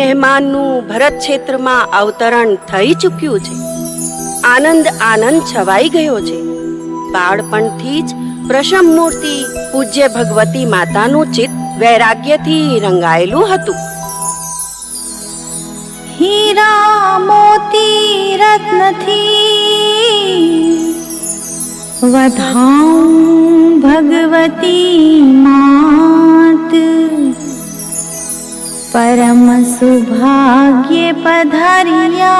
મહેમાનનું ભરત ક્ષેત્રમાં અવતરણ થઈ ચૂક્યું છે. આનંદ આનંદ છવાઈ ગયો છે. બાળપણથી જ પ્રશમ મૂર્તિ પૂજ્ય ભગવતી માતાનું ચિત્ત વૈરાગ્યથી રંગાયેલું હતું. હીરા મોતી રત્નથી વધાઉં ભગવતી માત परम सुभाग्य पधर्या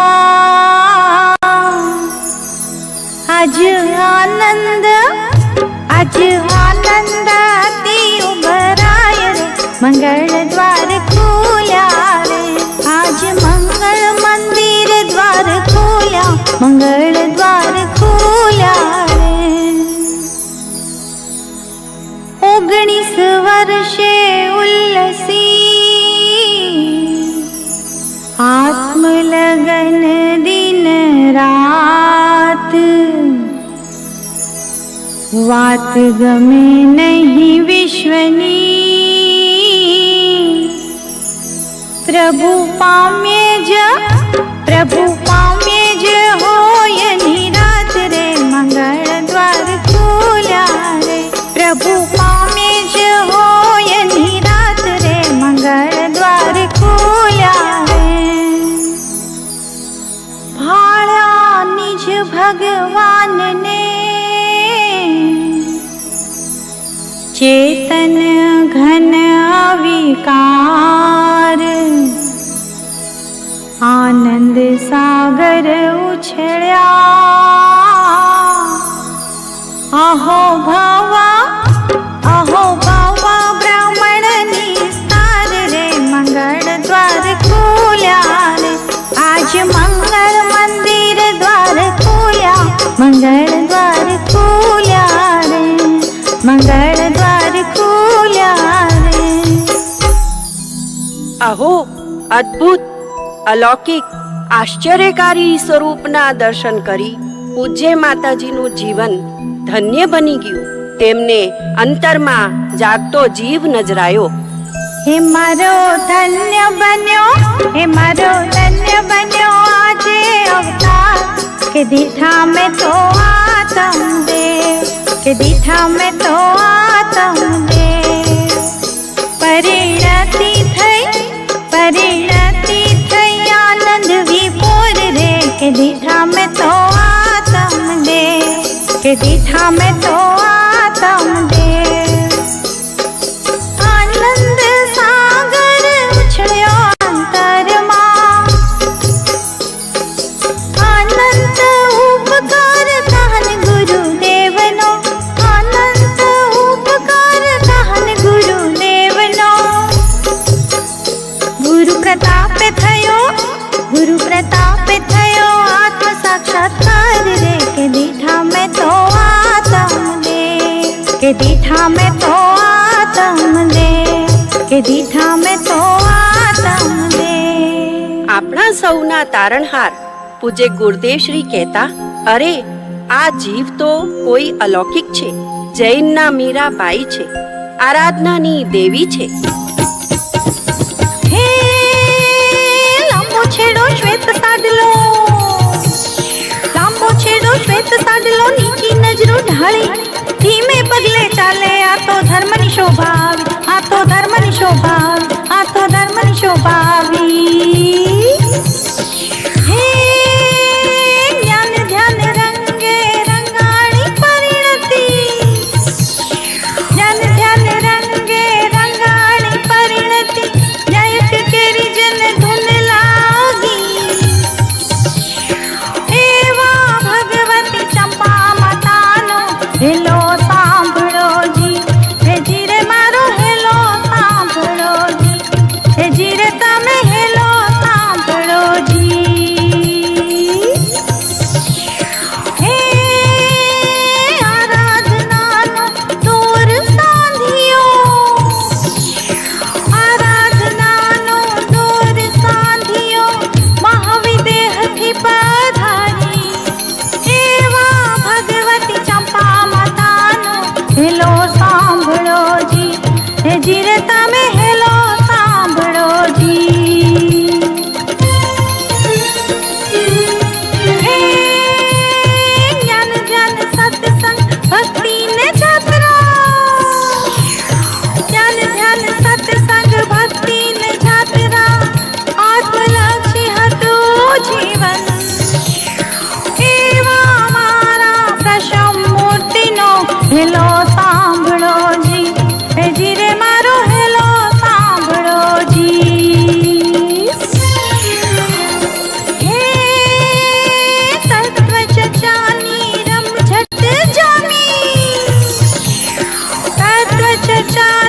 अजु आनन्द वात गमे नहि विश्वनी। प्रभु पाम्ये ज प्रभु पमे जभु पमे जो रा मङ्गल रे। प्रभु पे जो रा मङ्गल भाड़ा निज भगवान ने कार आनन्द सागर उ भवा અહો અદ્ભુત, અલૌકિક, આશ્ચર્યકારી સ્વરૂપના દર્શન કરી પૂજ્ય માતાજીનું જીવન ધન્ય બની ગયું. તેમને અંતરમાં જાગતો જીવ નજરાયો. હે મારો ધન્ય બન્યો, હે મારો ધન્ય બન્યો આજે અવતાર. કે દીઠા મે તો આ તમને કે દીઠા મે તો આ તમને થઈ કે દીઠા મેં તો આતમ કે દીઠા મેં તો આતમ આપણા સૌના તારણહાર પૂજ્ય ગુરુદેવ શ્રી કહેતા, અરે, આ જીવ તો કોઈ અલૌકિક છે. જૈનના મીરાબાઈ છે. આરાધનાની દેવી છે. चा